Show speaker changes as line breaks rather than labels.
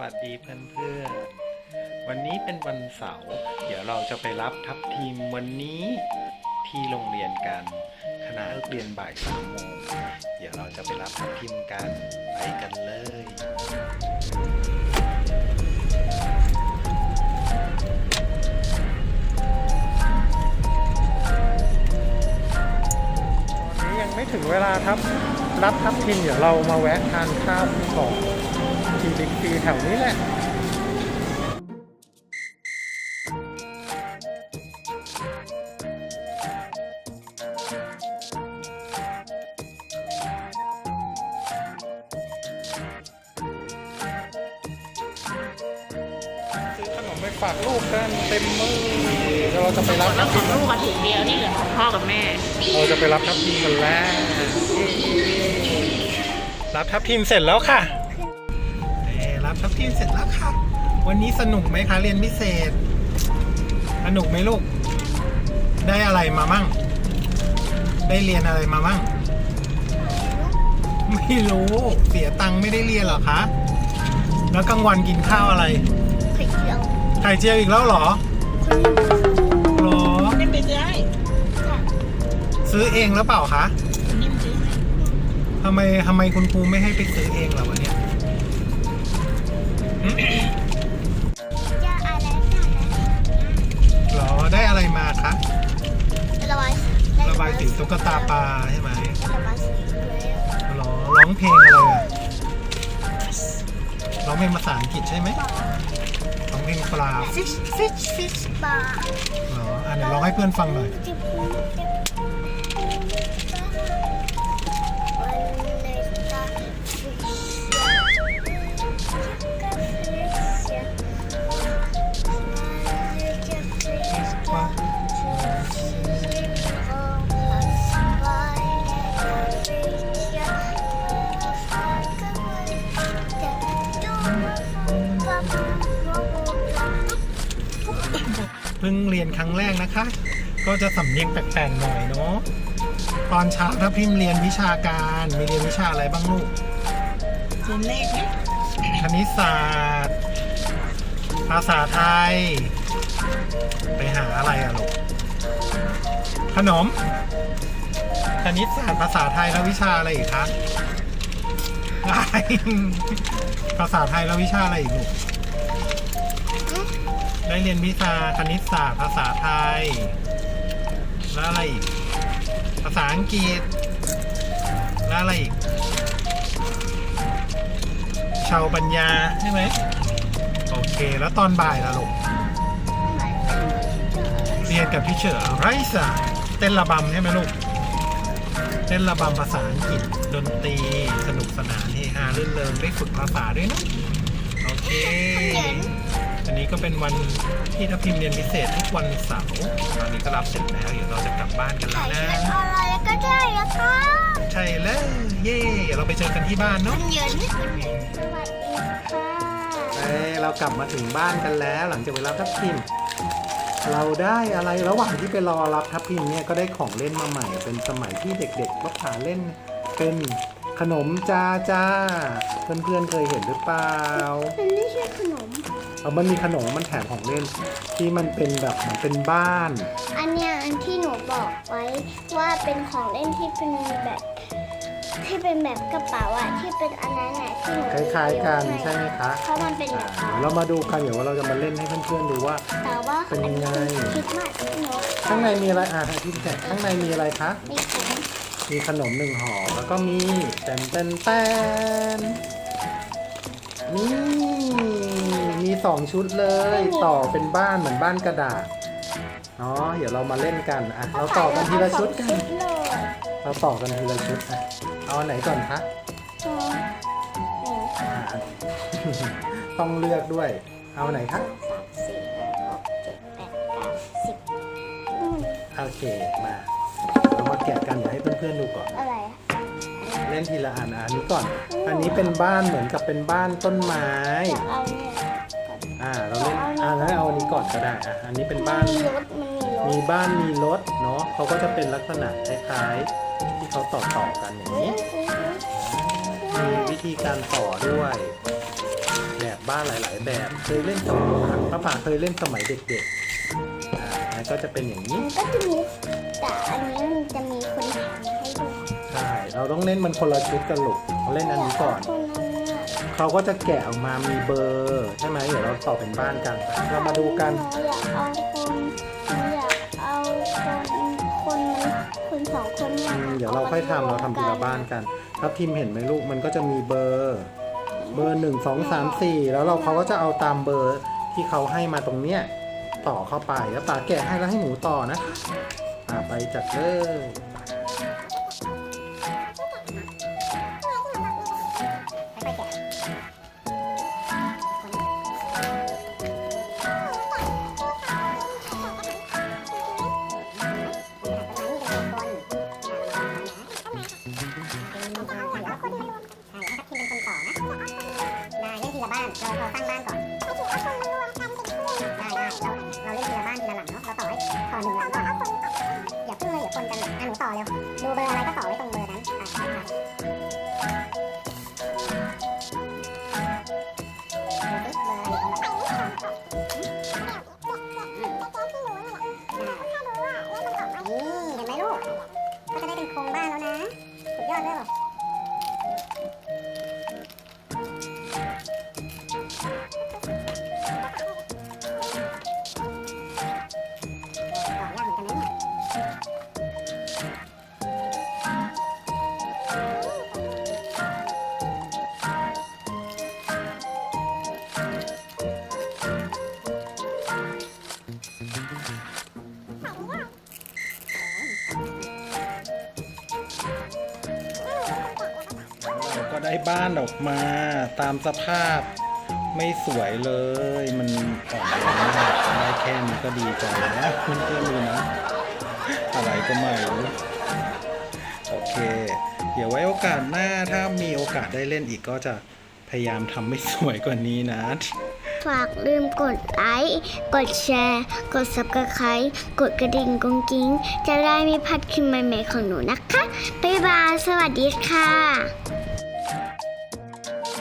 วัสดีเพื่อนๆ วันนี้เป็นวันเสาร์ เดี๋ยวเราจะไปรับทัพทีมวันนี้ที่โรงเรียนกัน คณะเรียนบ่ายสามโมง เดี๋ยวเราจะไปรับทัพทีมกัน ไปกันเลยตอนนี้ยังไม่ถึงเวลาทับ รับทับทิมเดี๋ยวเรามาแวะทานข้าวก่อน ที่บิ๊กซีแถวนี้แหละซื้อขนมไปฝากลูกกันเต็มมือเดี๋ยวเราจะไปรับ
แล้วของลูกอะถุงเดียวนี่เหลือของพ่อกับแม่
เราจะไปรับทัพทีมกันแล้ว รับทัพทีมเสร็จแล้วค่ะเอ่อ รับทัพทีมเสร็จแล้วค่ะ วันนี้สนุกไหมคะเรียนพิเศษ สนุกไหมลูก ได้อะไรมามั่ง ได้เรียนอะไรมามั่ง ไม่รู้ เสียตังค์ไม่ได้เรียนเหรอคะ แล้วกลางวันกินข้าวอะไร
ไข่เจียว
ไข่เจียวอีกแล้วเหรอเหรอ
นิ่มไปซื้อให้
ซื้อเองแล้วเปล่าคะ
นิ่มซื้อให้
ทำไมทำไมคุณครูไม่ให้ไปซื้อเองล่ะวันเนี้ยหึ
จะอะไรกันนะ
หรอได้อะไรมาคะ
ระบายสี
ระบายสีตุ๊กตาปลาใช่ไหม
ระบายสีเลย
หรอร้องเพลงอะไรอะร้องเพลงภาษาอังกฤษใช่ไหมร้องเพลงปลา
ฟิชฟิชฟิชบาร์
หรออะไหนร้องให้เพื่อนฟังหน่อย
เพิ่
งเรียนครั้งแรกนะคะ ก็จะสำเนียงแปลกๆหน่อยเนาะตอนเช้าถ้าพิมพ์เรียนวิชาการมีเรียนวิชาอะไรบ้างลูก
ซื้อเลขไหม
คณิตศาสตร์ ภาษาไทย ไปหาอะไรอะลูกขนม คณิตศาสตร์ภาษาไทยแล้ววิชาอะไรอีกคะอะไรภาษาไทยแล้ววิชาอะไรอีกลูก ได้เรียนวิชาคณิตศาสตร์ภาษาไทย แล้วอะไรอีก ภาษาอังกฤษ แล้วอะไรอีก ชาวปัญญาใช่ไหม โอเค แล้วตอนบ่ายล่ะลูก เรียนกับพี่เฉอไรสะเต้นระบำใช่ไหมลูก เต้นระบำภาษาอังกฤษ ดนตรี สนุกสนานเฮฮารื่นเริงได้ฝึกภาษาด้วยนะ โอเค ก็เป็นวันที่ทัพพิมเรียนพิเศษทุกวันเสาร์ตอนนี้ก็รับเสร็จแล้วเดี๋ยวเราจะกลับบ้านกันแล้วนะ
เจียวอะไรก็ได้แล้วค่ะ
ใช่แล้วเย่เดี๋ยวเราไปเจอกันที่บ้านเนาะ
นเย็นสวัสดีค่ะ
เอ้เรากลับมาถึงบ้านกันแล้ว หลังจากไปรับทัพทิมเราได้อะไรระหว่างที่ไปรอรับทัพทิมเนี่ยก็ได้ของเล่นมาใหม่ เป็นสมัยที่เด็กๆก็หาเล่นเป็น ขนมจ้าจ้า เพื่อนๆเคยเห็นหรือเปล่า
มันไม่ใช่ขนม
เอามันมีขนมมันแถมของเล่น ที่มันเป็นแบบเหมือนเป็นบ้าน
อันเนี้ยอันที่หนูบอกไว้ว่าเป็นของเล่นที่เป็นแบบที่เป็นแบบกระเป๋าอะที่เป็นอันนั้นอะที่หนู
คล้ายๆกันใช่ไหมคะ
เพราะมันเป็นแบบ
เดี๋ยวเรามาดูกันเดี๋ยวว่าเราจะมาเล่นให้เพื่อนๆดูว่า
แต่ว่า
เป็นยังไง
คิดมากหนู
ข้างในมีอะไรอะที่แกะข้างในมีอะไรคะ
มีถุง
มีขนมหนึ่งห่อแล้วก็มีแตนแตนแตนนี่มีสองชุดเลย ต่อเป็นบ้านเหมือนบ้านกระดาษเนาะเดี๋ยวเรามาเล่นกันอะเราต่อกันทีละชุดกัน
เอาสองชุดเลย
เราต่อกันทีละชุดอะเอาอันไหนก่อนคะ
อืมหนึ่ง
อะต้องเลือกด้วย เอาอันไหนคะ
สามสี่ห้าหกเจ็ดแปดเก้าสิบอืม
โอเคมาเรามา แกะกันเดี๋ยวให้เพื่อนๆดูก่อน
อะไรอะ
เล่นทีละอันอะอันนี้ก่อน อันนี้เป็นบ้านเหมือนกับเป็นบ้านต้นไม้
อยากเอาเนี่ยก่อน
อ่า เราเล่นอ่างั้นเอาอันนี้ก่อนก็ได้อะอันนี้เป็นบ้าน
มีรถมันมีรถ
มีบ้านมีรถเนาะเขาก็จะเป็นลักษณะคล้ายๆ ที่เขาต่อต่อๆกันอย่างนี้ มีวิธีการต่อด้วย แบบบ้านหลาย ๆ แบบเคยเล่นสมัยป้าป่าเคยเล่นสมัยเด็กๆอ่าแล้วก็จะเป็นอย่างนี้
มันก็จะมี แต่อันนี้มันจะมีคนแถมให้ด้วย
ใช่ เราต้องเล่นมันคนละชุดกันลูกเราเล่นอันนี้ก่อน
คนนั้นน่ะ
เขาก็จะแกะออกมามีเบอร์ใช่ไหมเดี๋ยวเราต่อเป็นบ้านกัน เรามาดูกัน
หนูอยากเอาคนหนูอยากเอาคนคนคนสองคนเนี่ย
อืมเดี๋ยวเราค่อยทำเราทำทีละบ้านกันถ้าพิมพ์เห็นไหมลูกมันก็จะมีเบอร์ เบอร์หนึ่งสองสามสี่แล้วเราเขาก็จะเอาตามเบอร์ที่เขาให้มาตรงเนี้ยต่อเข้าไปแล้วป๋าแกะให้แล้วให้หนูต่อนะ อ่าไปจัดเลย
ได้เล่นทีละบ้านเราเราตั้งบ้านก่อนได้ได้เราเราเล่นทีละบ้านทีละหลังเนาะเราต่อให้ต่อหนึ่งหลังก่อน อะหนูต่อเร็วดูเบอร์อะไรก็ต่อไว้ตรงเบอร์ ได้บ้านออกมา
ตามสภาพไม่สวยเลย มันอ่อนแอได้แค่นี้ก็ดีใจแล้วมันก็รู้นะ อะไรก็ไม่รู้โอเค เดี๋ยวไว้โอกาสหน้าถ้ามีโอกาสได้เล่นอีกก็จะพยายามทำให้สวยกว่านี้นะ
ฝากลืมกดไลค์ กดแชร์ กด subscribe กดกระดิ่งกุ้งกิ้ง จะได้ไม่พลาดคลิปใหม่ๆของหนูนะคะ บ๊ายบาย สวัสดีค่ะ